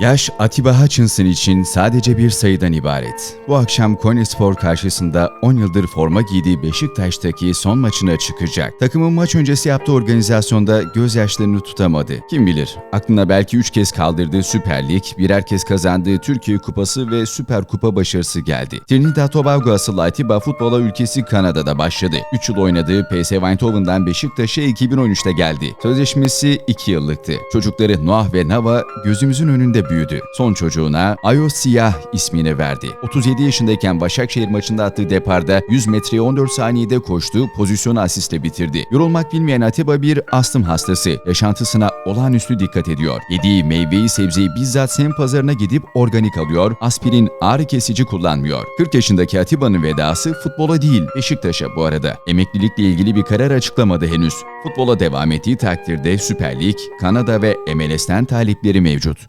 Yaş Atiba Hutchinson için sadece bir sayıdan ibaret. Bu akşam Konyaspor karşısında 10 yıldır forma giydiği Beşiktaş'taki son maçına çıkacak. Takımın maç öncesi yaptığı organizasyonda gözyaşlarını tutamadı. Kim bilir, aklına belki 3 kez kaldırdığı Süper Lig, birer kez kazandığı Türkiye Kupası ve Süper Kupa başarısı geldi. Trinidad Tobago asıllı Atiba futbola ülkesi Kanada'da başladı. 3 yıl oynadığı PSV Eindhoven'dan Beşiktaş'a 2013'te geldi. Sözleşmesi 2 yıllıktı. Çocukları Noah ve Nava gözümüzün önünde büyüdü. Son çocuğuna Ayo Siyah ismini verdi. 37 yaşındayken Başakşehir maçında attığı deparda 100 metreye 14 saniyede koştu, pozisyonu asistle bitirdi. Yorulmak bilmeyen Atiba bir astım hastası. Yaşantısına olağanüstü dikkat ediyor. Yediği meyveyi sebzeyi bizzat sem pazarına gidip organik alıyor, aspirin ağrı kesici kullanmıyor. 40 yaşındaki Atiba'nın vedası futbola değil Beşiktaş'a bu arada. Emeklilikle ilgili bir karar açıklamadı henüz. Futbola devam ettiği takdirde Süper Lig, Kanada ve MLS'ten talipleri mevcut.